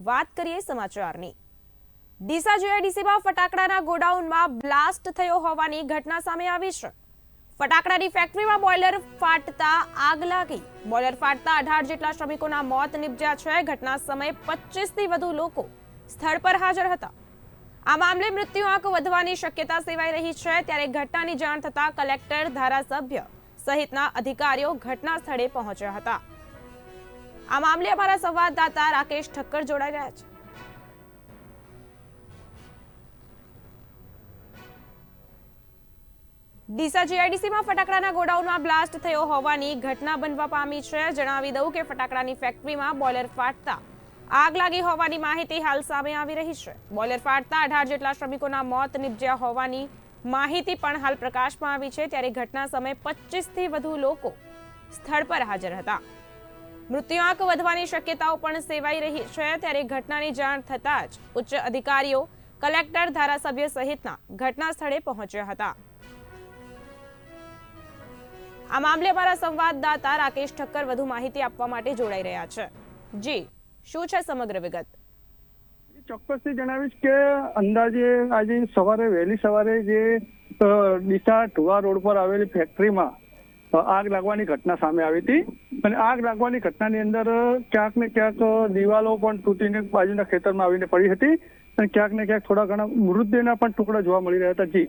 વાત કરીએ સમાચારની. ડીસા જીઆઈડીસીમાં ફટાકડાના ગોડાઉનમાં બ્લાસ્ટ થયો હોવાની ઘટના સામે આવી છે. ફટાકડાની ફેક્ટરીમાં બોઇલર ફાટતા આગ લાગી. બોઇલર ફાટતા અઢાર જેટલા શ્રમિકોના મોત નિપજ્યા છે. ઘટના સમયે પચીસથી વધુ લોકો સ્થળ પર હાજર હતા. આ મામલે મૃત્યુઆંક વધવાની શક્યતા સેવાઈ રહી છે. ત્યારે ઘટનાની જાણ થતા કલેક્ટર, ધારાસભ્ય સહિતના અધિકારીઓ ઘટના સ્થળે પહોંચ્યા હતા. આ મામલે અમારા સંવાદદાતા રાકેશ ઠક્કર જોડાઈ રહ્યા છે. ડીસા જીઆઈડીસીમાં ફટાકડાના ગોડાઉનમાં બ્લાસ્ટ થયો હોવાની ઘટના બનવા પામી છે. જણાવી દઉં કે ફટાકડાની ફેક્ટરીમાં બોલર ફાટતા આગ લાગી હોવાની માહિતી હાલ સામે આવી રહી છે. બોલર ફાટતા અઢાર જેટલા શ્રમિકોના મોત નિપજ્યા હોવાની માહિતી પણ હાલ પ્રકાશમાં આવી છે. ત્યારે ઘટના સમયે પચીસથી વધુ લોકો સ્થળ પર હાજર હતા. મૃત્યુઆંક વધવાની શક્યતાઓ પણ સેવાઈ રહી છે. ત્યારે ઘટનાની જાણ થતાં જ ઉચ્ચ અધિકારીઓ, કલેક્ટર, ધારાસભ્ય સહિતના ઘટના સ્થળે પહોંચ્યા હતા. આ મામલે અમારા સંવાદદાતા રાકેશ ઠક્કર વધુ માહિતી આપવા માટે જોડાઈ રહ્યા છે. જી, શું છે સમગ્ર વિગત? ચોક્કસથી જણાવીશ કે અંદાજે આજે સવારે, વહેલી સવારે જે ડીસા ઢુવા રોડ પર આવેલી ફેક્ટરીમાં આગ લાગવાની ઘટના સામે આવી હતી. અને આગ લાગવાની ઘટનાની અંદર ક્યાંક ને ક્યાંક દિવાલો પણ તૂટીને બાજુના ખેતરમાં આવીને પડી હતી અને ક્યાંક ને ક્યાંક થોડા ઘણા મૃતદેહના પણ ટુકડા જોવા મળી રહ્યા હતા. જી.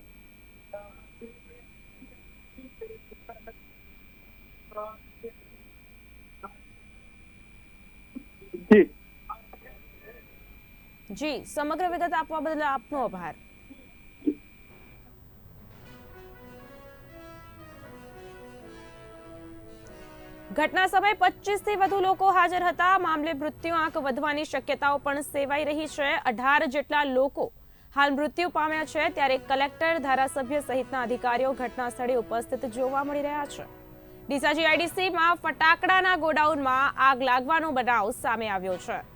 જી, સમગ્ર વિગત આપવા બદલ આપનો આભાર. ઘટના સમયે પચીસથી વધુ લોકો હાજર હતા. મામલે મૃત્યુ આંક વધવાની શક્યતાઓ પણ સેવાઈ રહી છે. અઢાર જેટલા લોકો હાલ મૃત્યુ પામ્યા છે. ત્યારે કલેક્ટર, ધારાસભ્ય સહિતના અધિકારીઓ ઘટના સ્થળે ઉપસ્થિત જોવા મળી રહ્યા છે. ડીસા જીઆઈડીસીમાં ફટાકડાના ગોડાઉનમાં આગ લાગવાનો બનાવ સામે આવ્યો છે.